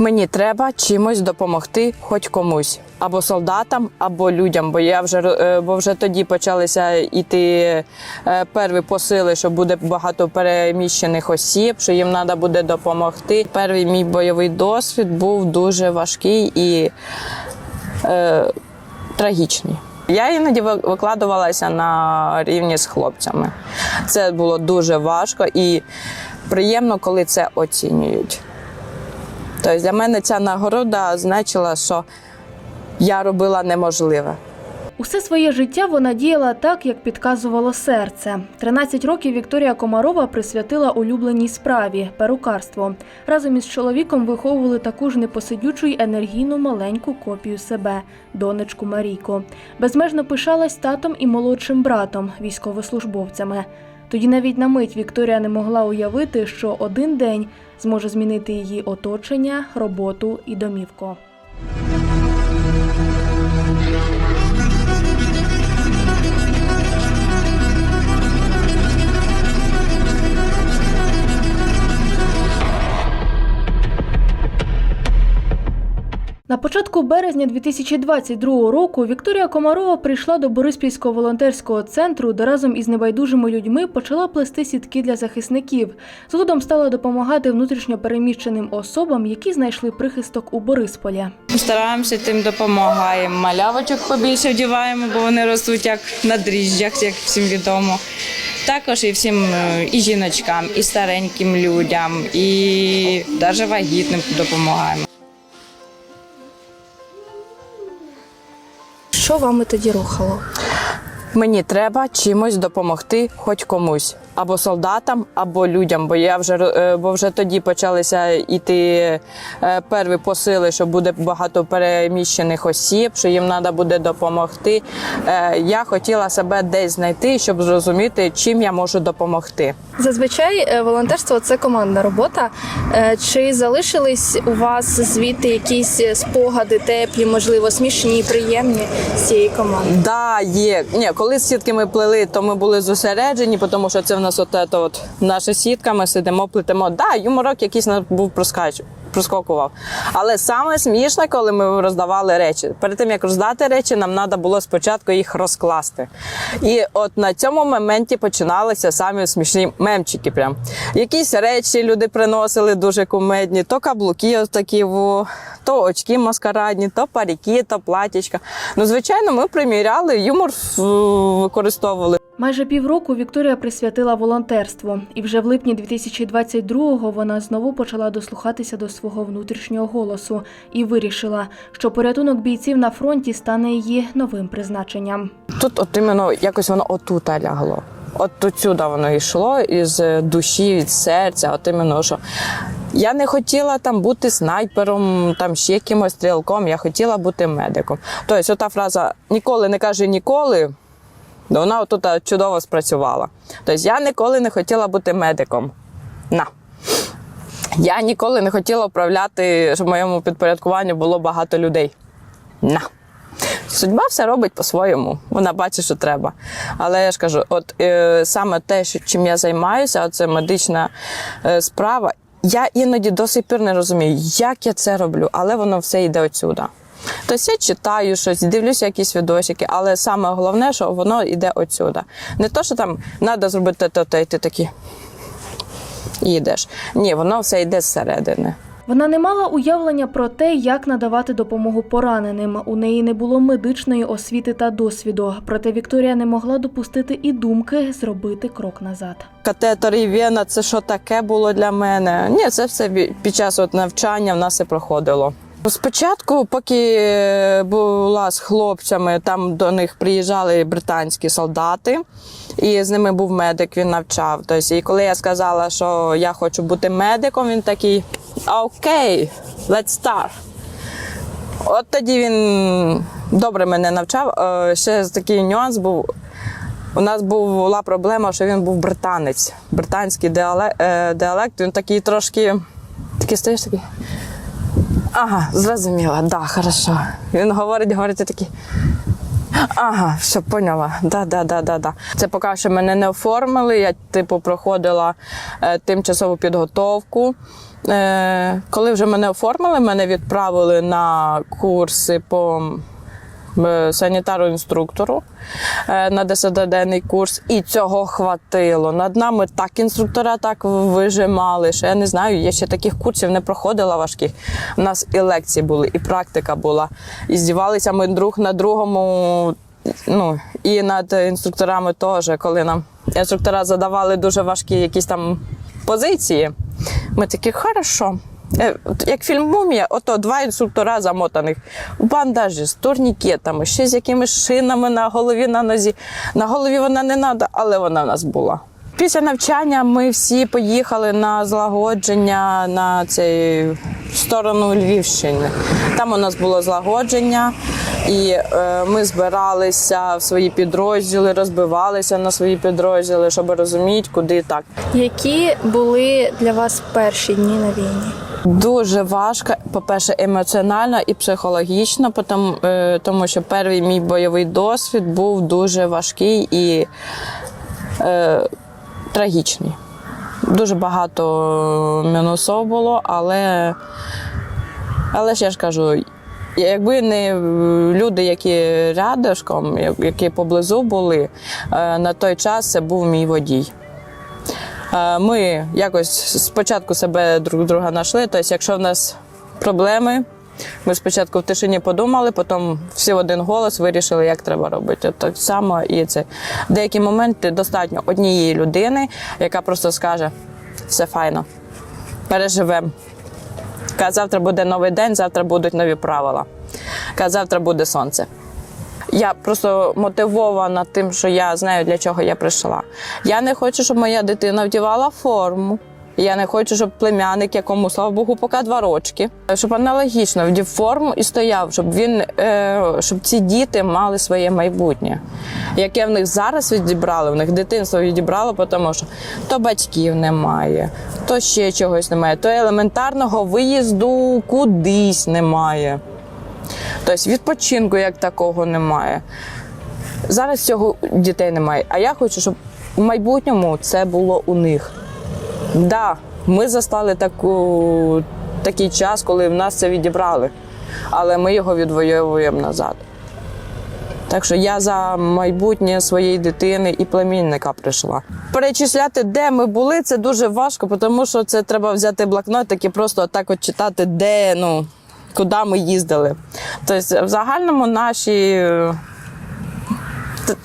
Мені треба чимось допомогти, хоч комусь, або солдатам, або людям. Бо я вже е, бо вже тоді почалися йти е, перві посили, що буде багато переміщених осіб, що їм треба буде допомогти. Перший мій бойовий досвід був дуже важкий і е, трагічний. Я іноді ви- викладувалася на рівні з хлопцями. Це було дуже важко і приємно, коли це оцінюють. Тобто для мене ця нагорода значила, що я робила неможливе. Усе своє життя вона діяла так, як підказувало серце. 13 років Вікторія Комарова присвятила улюбленій справі перукарство. Разом із чоловіком виховували таку ж непосидючу й енергійну маленьку копію себе, донечку Марійко. Безмежно пишалась татом і молодшим братом, військовослужбовцями. Тоді навіть на мить Вікторія не могла уявити, що один день зможе змінити її оточення, роботу і домівку. На початку березня 2022 року Вікторія Комарова прийшла до Бориспільського волонтерського центру, де разом із небайдужими людьми почала плести сітки для захисників. Згодом стала допомагати внутрішньо переміщеним особам, які знайшли прихисток у Борисполі. Стараємося тим допомагаємо. Малявочок побільше вдіваємо, бо вони ростуть як на дріжджах, як всім відомо. Також і всім е, і жіночкам, і стареньким людям, і навіть вагітним допомагаємо. Що вами тоді рухало? Мені треба чимось допомогти, хоч комусь, або солдатам, або людям. Бо я вже е, бо вже тоді почалися йти е, перві посили, що буде багато переміщених осіб, що їм треба буде допомогти. Е, Я хотіла себе десь знайти, щоб зрозуміти, чим я можу допомогти. Зазвичай волонтерство це командна робота. Чи залишились у вас звідти якісь спогади, теплі, можливо, смішні, приємні з цієї команди? Да, є. Ні, коли з сітками плели, то ми були зосереджені, тому що це в нас от, це от наша сітка, ми сидимо, плетемо. Да, юморок якийсь нас був проскач. Проскокував. Але саме смішне, коли ми роздавали речі. Перед тим як роздати речі, нам треба було спочатку їх розкласти. І от на цьому моменті починалися самі смішні мемчики. Прям якісь речі люди приносили дуже кумедні, то каблуки такі, то очки маскарадні, то паріки, то платічка. Ну, звичайно, ми приміряли, юмор е, використовували. Майже півроку Вікторія присвятила волонтерству, і вже в липні 2022-го вона знову почала дослухатися до свого внутрішнього голосу і вирішила, що порятунок бійців на фронті стане її новим призначенням. Тут от іменно якось воно отута лягло. От отсюди воно йшло із душі, від серця. От іменно, що я не хотіла там бути снайпером, там ще якимось стрілком, я хотіла бути медиком. Тобто, ота фраза ніколи не каже ніколи. Вона отут чудово спрацювала. Тобто я ніколи не хотіла бути медиком. На. Я ніколи не хотіла управляти, щоб в моєму підпорядкуванні було багато людей. На. Судьба все робить по-своєму. Вона бачить, що треба. Але я ж кажу, от е, саме те, що, чим я займаюся, це медична е, справа. Я іноді до сих пір не розумію, як я це роблю, але воно все йде отсюда. Тобто я читаю щось, дивлюся якісь відосики, але саме головне, що воно йде отсюда. Не то, що там треба зробити те, те, і ти такий і йдеш. Ні, воно все йде зсередини. Вона не мала уявлення про те, як надавати допомогу пораненим. У неї не було медичної освіти та досвіду. Проте Вікторія не могла допустити і думки зробити крок назад. Катетер і вена це що таке було для мене? Ні, це все під час от навчання в нас і проходило. Спочатку, поки е, була з хлопцями, там до них приїжджали британські солдати, і з ними був медик, він навчав. Тобто, і коли я сказала, що я хочу бути медиком, він такий окей, let's start. От тоді він добре мене навчав. Е, Ще такий нюанс був. У нас була проблема, що він був британець. Британський е, діалект, він такий трошки. Такий стоїш такий. Ага, зрозуміла, да, хорошо. Він говорить, говорить, я такий. Ага, все поняла. Да, да, да, да, да. Це поки що мене не оформили. Я, типу, проходила е, тимчасову підготовку. Е, коли вже мене оформили, мене відправили на курси по санітару-інструктору е, на 10-денний курс, і цього хватило. Над нами так інструктора так вижимали, що я не знаю, я ще таких курсів не проходила важких. У нас і лекції були, і практика була. І здівалися ми друг на другому. Ну, і над інструкторами теж, коли нам інструктора задавали дуже важкі якісь там позиції. Ми такі, хорошо. Е, Як фільм Мумія, ото два інструктора замотаних у бандажі з турнікетами, ще з якимись шинами на голові на нозі. На голові вона не треба, але вона в нас була. Після навчання ми всі поїхали на злагодження на цей сторону Львівщини. Там у нас було злагодження, і е, ми збиралися в свої підрозділи, розбивалися на свої підрозділи, щоб розуміти, куди так. Які були для вас перші дні на війні? Дуже важко, по-перше, емоціонально і психологічно, тому, е, що перший мій бойовий досвід був дуже важкий і е, трагічний. Дуже багато мінусов було, але, але ж я ж кажу, якби не люди, які рядышком, які поблизу були, е, на той час це був мій водій. Е, Ми якось спочатку себе друг друга знайшли. Тобто, якщо в нас проблеми, ми спочатку в тишині подумали, потім всі в один голос вирішили, як треба робити. Так само і це. В деякі моменти достатньо однієї людини, яка просто скаже: все файно, переживемо. Завтра буде новий день, завтра будуть нові правила. Завтра буде сонце. Я просто мотивована тим, що я знаю, для чого я прийшла. Я не хочу, щоб моя дитина вдівала форму. Я не хочу, щоб племянник, якому, слава Богу, поки два рочки, щоб аналогічно вдів форму і стояв, щоб він, е, щоб ці діти мали своє майбутнє. Яке в них зараз відібрали, в них дитинство відібрало, тому що то батьків немає, то ще чогось немає, то елементарного виїзду кудись немає. Тобто відпочинку як такого немає. Зараз цього дітей немає. А я хочу, щоб у майбутньому це було у них. Так, да, ми застали таку, такий час, коли в нас це відібрали, але ми його відвоюємо назад. Так що я за майбутнє своєї дитини і племінника прийшла. Перечисляти, де ми були, це дуже важко, тому що це треба взяти блокнотик і просто так от читати, де, ну, куди ми їздили. Тобто, в загальному наші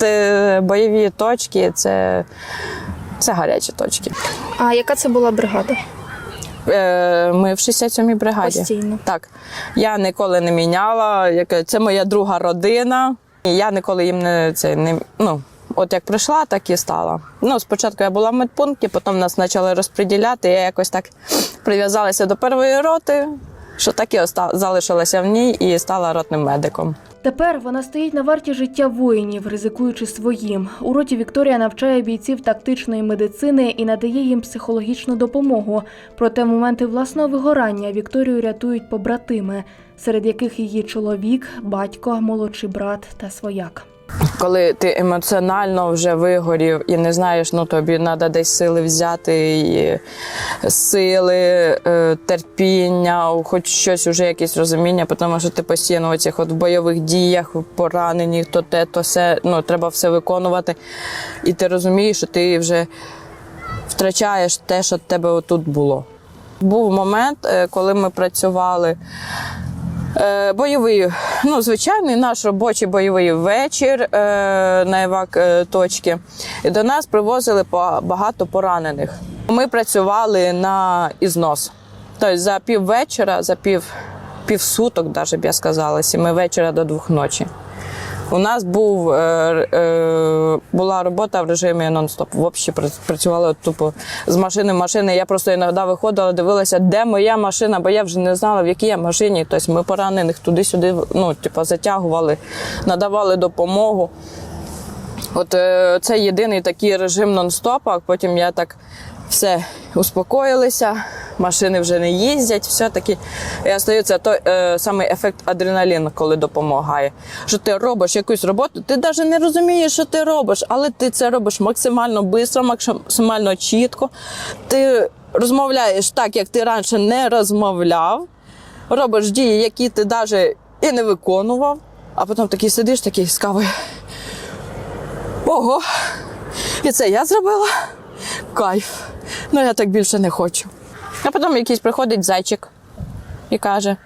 е, бойові точки це, це гарячі точки. А яка це була бригада? Е, Ми в 67-й бригаді. Постійно. Так. Я ніколи не міняла. Це моя друга родина. Я ніколи їм не це не ну. От як прийшла, так і стала. Ну, спочатку я була в медпункті, потім нас почали розподіляти. Я якось так прив'язалася до першої роти, що так і залишилася в ній і стала ротним медиком. Тепер вона стоїть на варті життя воїнів, ризикуючи своїм. У роті Вікторія навчає бійців тактичної медицини і надає їм психологічну допомогу. Проте в моменти власного вигорання Вікторію рятують побратими, серед яких її чоловік, батько, молодший брат та свояк. Коли ти емоціонально вже вигорів і не знаєш, ну тобі треба десь сили взяти, і сили, е, терпіння, хоч щось вже якесь розуміння, тому що ти постійно в цих от бойових діях, поранені, то те, то все, ну треба все виконувати. І ти розумієш, що ти вже втрачаєш те, що в тебе отут було. Був момент, е, коли ми працювали. Е, Бойовий, ну звичайний наш робочий бойовий вечір е, на евак е, точки. До нас привозили багато поранених. Ми працювали на ізнос. Тобто за пів вечора, за пів, півсуток, навіть б я сказала, сіми вечора до двох ночі. У нас був, е, е, була робота в режимі нон-стоп. Взагалі працювала тупо з машини в машини. Я просто іноді виходила, дивилася, де моя машина, бо я вже не знала, в якій я машині. Тобто ми поранених туди-сюди ну, типу, затягували, надавали допомогу. От е, це єдиний такий режим нон-стоп, а потім я так все успокоїлися, машини вже не їздять, все-таки. Я стою, це той е, самий ефект адреналіну, коли допомагає. Що ти робиш якусь роботу, ти навіть не розумієш, що ти робиш, але ти це робиш максимально швидко, максимально чітко. Ти розмовляєш так, як ти раніше не розмовляв, робиш дії, які ти навіть і не виконував, а потім такий сидиш, такий з кавою. Ого! І це я зробила. Кайф. Ну я так більше не хочу. А потім якийсь приходить зайчик і каже: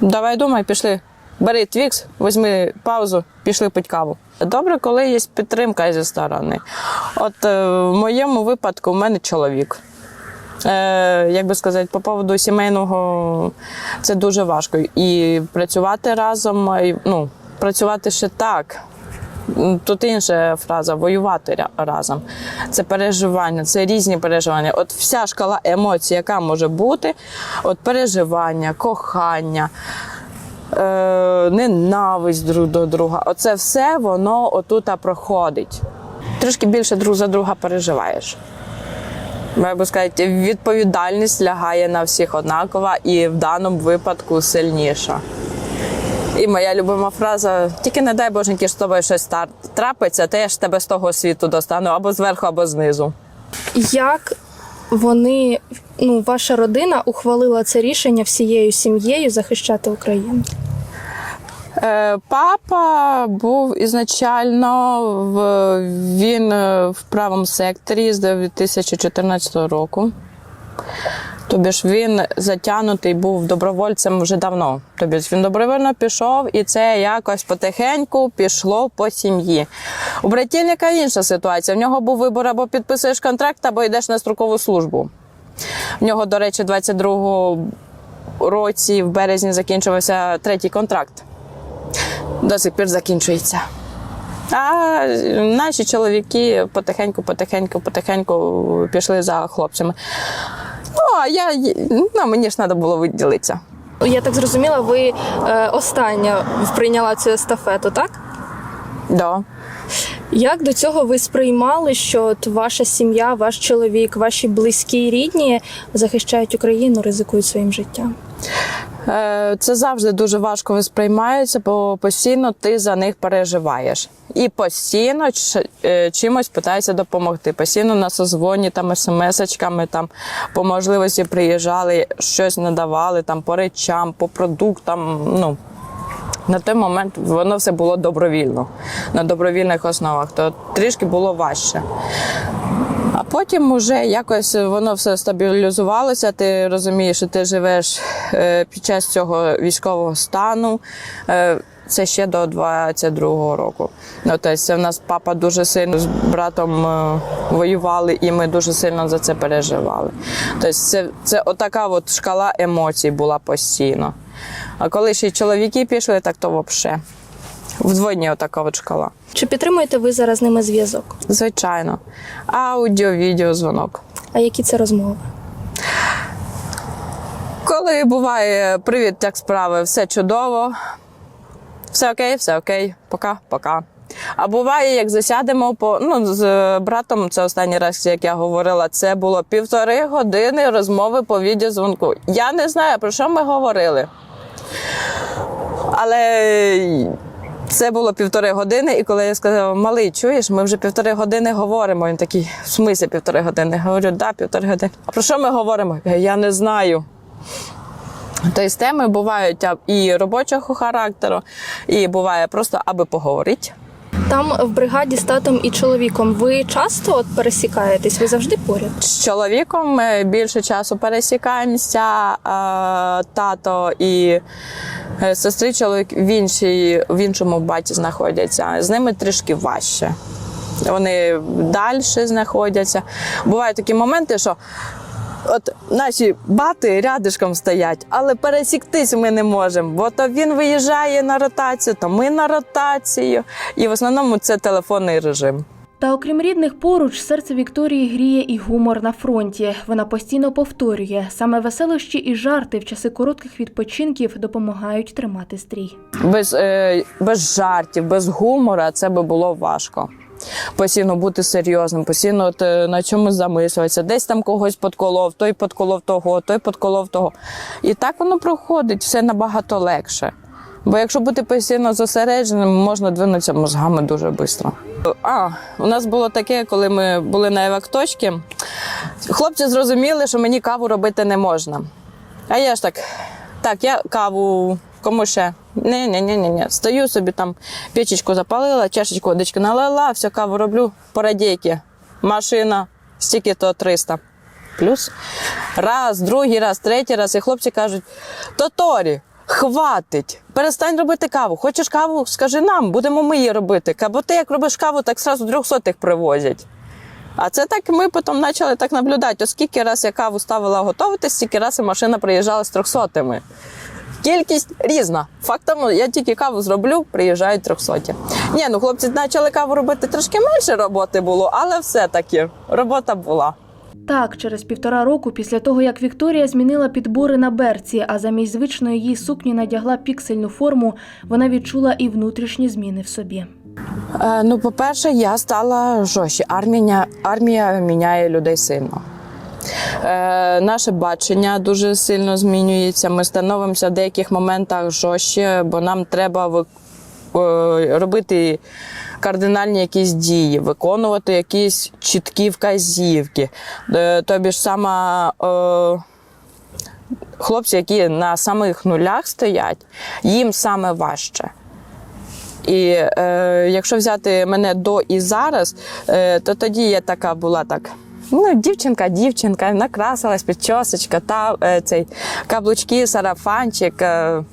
Давай думай, пішли. Бери твікс, візьми паузу, пішли пить каву. Добре, коли є підтримка зі сторони. От е, в моєму випадку в мене чоловік. Е, як би сказати, по поводу сімейного це дуже важко. І працювати разом, ну, працювати ще так. Тут інша фраза воювати разом. Це переживання, це різні переживання. От вся шкала емоцій, яка може бути, от переживання, кохання, е, ненависть друг до друга. Оце все воно отута проходить. Трішки більше друг за друга переживаєш. Я сказати, відповідальність лягає на всіх однакова і в даному випадку сильніша. І моя любима фраза: тільки не дай боженьки, що з тобою щось трапиться, то я ж тебе з того світу достану або зверху, або знизу. Як вони, ну, ваша родина ухвалила це рішення всією сім'єю захищати Україну? Е, Папа був ізначально в він е, в правому секторі з 2014 року. Тобі ж він затягнутий був добровольцем вже давно. Тобі ж він добровольно пішов, і це якось потихеньку пішло по сім'ї. У братільника інша ситуація. В нього був вибор або підписуєш контракт, або йдеш на строкову службу. В нього, до речі, 22 році в березні закінчувався третій контракт до сих пір закінчується. А наші чоловіки потихеньку, потихеньку, потихеньку пішли за хлопцями. Ну, а я, ну, мені ж треба було виділитися. Я так зрозуміла, ви е, остання прийняла цю естафету, так? Да. Як до цього ви сприймали, що от ваша сім'я, ваш чоловік, ваші близькі і рідні захищають Україну, ризикують своїм життям? Е, Це завжди дуже важко сприймається, бо постійно ти за них переживаєш. І постійно е, чимось питаєшся допомогти. Постійно на созвоні, там смс-очками, там по можливості приїжджали, щось надавали там по речам, по продуктам. Ну на той момент воно все було добровільно, на добровільних основах, то трішки було важче. Потім уже якось воно все стабілізувалося. Ти розумієш, що ти живеш е, під час цього військового стану. Е, Це ще до 22-го року. Ну, тобто, в нас папа дуже сильно з братом е, воювали, і ми дуже сильно за це переживали. Тобто, це, це отака от шкала емоцій була постійно. А коли ще й чоловіки пішли, так то взагалі. Вдвойні отака от шкала. Чи підтримуєте ви зараз з ними зв'язок? Звичайно. Аудіо, відео, дзвонок. А які це розмови? Коли буває привіт, як справи, все чудово, все окей, все окей, пока, пока. А буває, як засядемо по ну з братом, це останній раз, як я говорила, це було півтори години розмови по відеозвонку. Я не знаю, про що ми говорили. Але це було півтори години, і коли я сказала, малий, чуєш, ми вже півтори години говоримо. Він такий, в смислі півтори години? Говорю, да, півтори години. А про що ми говоримо? Я не знаю. Тобто теми бувають і робочого характеру, і буває просто аби поговорити. Там в бригаді з татом і чоловіком ви часто от пересікаєтесь? Ви завжди поряд? З чоловіком ми більше часу пересікаємося. Тато і е, сестри чоловік в, іншій, в іншому баті знаходяться. З ними трішки важче. Вони далі знаходяться. Бувають такі моменти, що от наші бати рядишком стоять, але пересіктись ми не можемо. Бо то він виїжджає на ротацію, то ми на ротацію. І в основному це телефонний режим. Та окрім рідних поруч, серце Вікторії гріє і гумор на фронті. Вона постійно повторює, саме веселощі і жарти в часи коротких відпочинків допомагають тримати стрій. без, е, без жартів, без гумора це би було важко. Постійно бути серйозним, постійно от, е, на чомусь замислюватися, десь там когось подколов, той подколов того, той подколов того. І так воно проходить все набагато легше. Бо якщо бути постійно зосередженим, можна двинутися мозгами дуже швидко. А, у нас було таке, коли ми були на евакточці, Хлопці зрозуміли, що мені каву робити не можна. А я ж так, так, я каву кому ще? Ні, ні, ні, ні, ні. Стою собі там, печечку запалила, чашечку водички налила, все, каву роблю по радійки. Машина, стільки то 300. Плюс. Раз, другий раз, третій раз. І хлопці кажуть: Тоторі, хватить, перестань робити каву. Хочеш каву, скажи нам, будемо ми її робити. Бо ти як робиш каву, так зразу трьохсотих привозять. А це так ми потім почали так наблюдати. Оскільки раз я каву ставила готувати, стільки раз і машина приїжджала з трьохсотими. Кількість різна. Фактом, я тільки каву зроблю, приїжджають трьохсоті. Ні, ну хлопці почали каву робити трошки менше роботи було, але все-таки робота була. Так, через півтора року після того, як Вікторія змінила підбори на берці, а замість звичної її сукні надягла піксельну форму, вона відчула і внутрішні зміни в собі. Е, ну, по-перше, я стала жорстче. Армія, армія міняє людей сильно. Е, наше бачення дуже сильно змінюється. Ми становимося в деяких моментах жорстче, бо нам треба е, робити кардинальні якісь дії, виконувати якісь чіткі вказівки. Е, тобі ж сама. Е, Хлопці, які на самих нулях стоять, їм саме важче. І е, якщо взяти мене до і зараз, е, то тоді я така була так. Ну, дівчинка, дівчинка, накрасилась, підчосочка, та е, цей каблучки, сарафанчик. Е.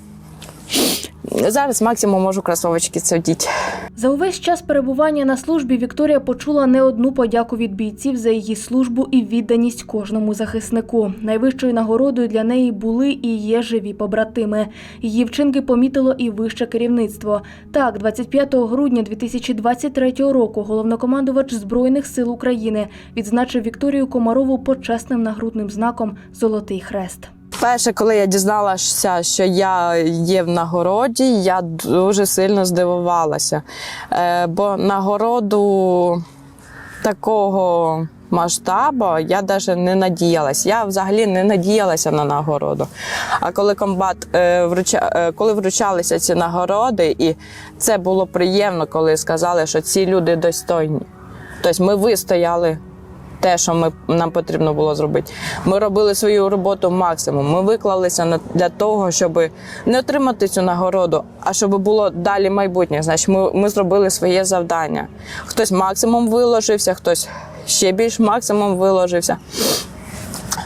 Зараз максимум можу кросовочки цодіть. За увесь час перебування на службі Вікторія почула не одну подяку від бійців за її службу і відданість кожному захиснику. Найвищою нагородою для неї були і є живі побратими. Її вчинки помітило і вище керівництво. Так, 25 грудня 2023 року головнокомандувач Збройних сил України відзначив Вікторію Комарову почесним нагрудним знаком Золотий хрест. Перше, коли я дізналася, що я є в нагороді, я дуже сильно здивувалася. Е, бо нагороду такого масштабу я навіть не надіялась. Я взагалі не надіялася на нагороду. А коли комбат е, е, коли вручалися ці нагороди, і це було приємно, коли сказали, що ці люди достойні. Тобто ми вистояли те, що ми, нам потрібно було зробити. Ми робили свою роботу максимум. Ми виклалися на, для того, щоб не отримати цю нагороду, а щоб було далі майбутнє. Значить, ми, ми зробили своє завдання. Хтось максимум виложився, хтось ще більш максимум виложився.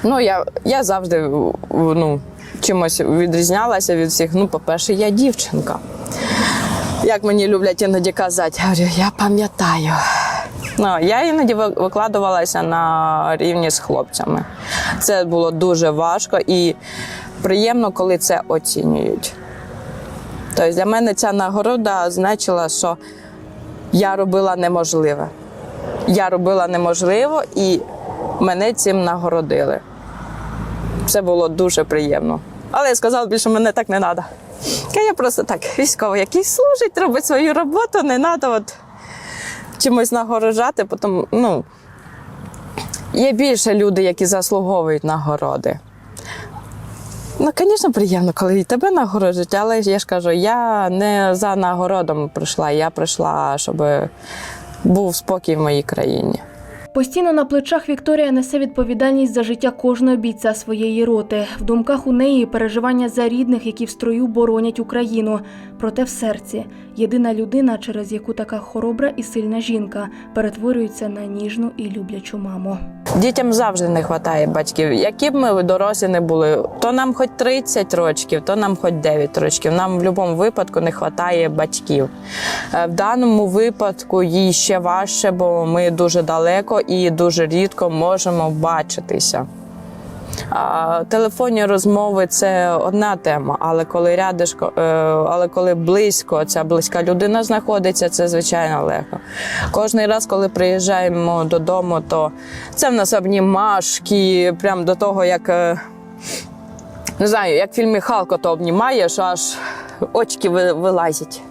Ну, я, я завжди ну, чимось відрізнялася від всіх. Ну, по-перше, я дівчинка. Як мені люблять іноді казати, я говорю, я пам'ятаю. Ну, я іноді викладувалася на рівні з хлопцями. Це було дуже важко і приємно, коли це оцінюють. Тобто для мене ця нагорода значила, що я робила неможливе. Я робила неможливо і мене цим нагородили. Це було дуже приємно. Але я сказала, більше мене так не треба. Я просто так, військовий, який служить, робить свою роботу, не треба чимось нагорожати, потім, ну, є більше люди, які заслуговують нагороди. Ну, звісно, приємно, коли і тебе нагороджують, але я ж кажу, я не за нагородом прийшла, я прийшла, щоб був спокій в моїй країні. Постійно на плечах Вікторія несе відповідальність за життя кожного бійця своєї роти. В думках у неї переживання за рідних, які в строю боронять Україну. Проте в серці єдина людина, через яку така хоробра і сильна жінка перетворюється на ніжну і люблячу маму. Дітям завжди не вистачає батьків. Які б ми дорослі не були, то нам хоч 30 років, то нам хоч 9 років. Нам в будь-якому випадку не вистачає батьків. Е, В даному випадку їй ще важче, бо ми дуже далеко і дуже рідко можемо бачитися. Телефонні розмови це одна тема, але коли рядишко, е, але коли близько ця близька людина знаходиться, це звичайно легко. Кожний раз, коли приїжджаємо додому, то це в нас обнімашки, прям до того, як е, не знаю, як в фільмі Халко то обнімаєш, аж очки вилазять.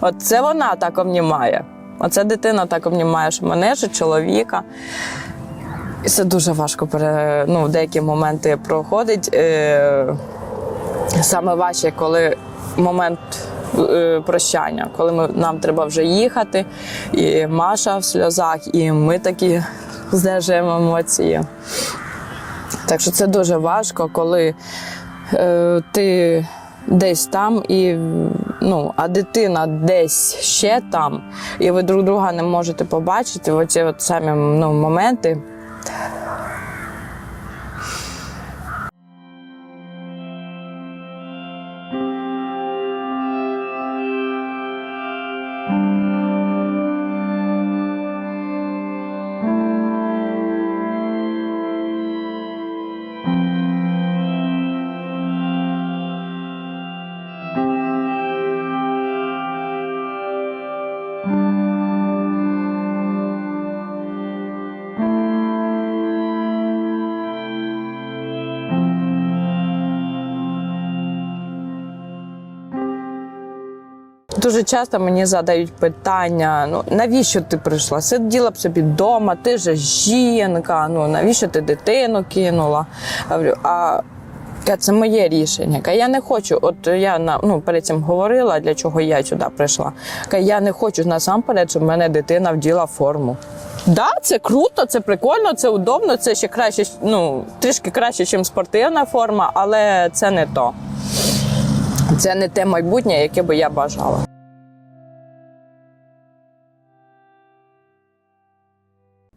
От це вона так обнімає. Оце дитина так обнімає, що мене ж чоловіка. І це дуже важко пере, ну, в деякі моменти проходить. Е, саме важче, коли момент е, прощання, коли ми, нам треба вже їхати, і Маша в сльозах, і ми такі здержуємо емоції. Так що це дуже важко, коли е, ти десь там, і, ну, а дитина десь ще там, і ви друг друга не можете побачити. Оці от самі ну, моменти. Дуже часто мені задають питання: ну навіщо ти прийшла? Сиділа б собі вдома, ти ж жінка, ну навіщо ти дитину кинула? Я говорю, а це моє рішення. Я не хочу. От я на ну перед цим говорила, для чого я сюди прийшла. Я не хочу насамперед, щоб мене дитина вділа форму. Да, це круто, це прикольно, це удобно, це ще краще, ну трішки краще, ніж спортивна форма, але це не то. Це не те майбутнє, яке би я бажала.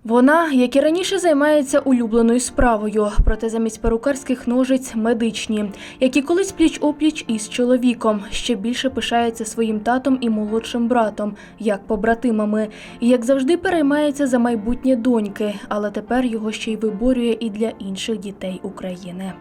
Вона, як і раніше, займається улюбленою справою, проте замість перукарських ножиць медичні, які колись пліч опліч із чоловіком. Ще більше пишається своїм татом і молодшим братом, як побратимами, і як завжди переймається за майбутнє доньки, але тепер його ще й виборює і для інших дітей України.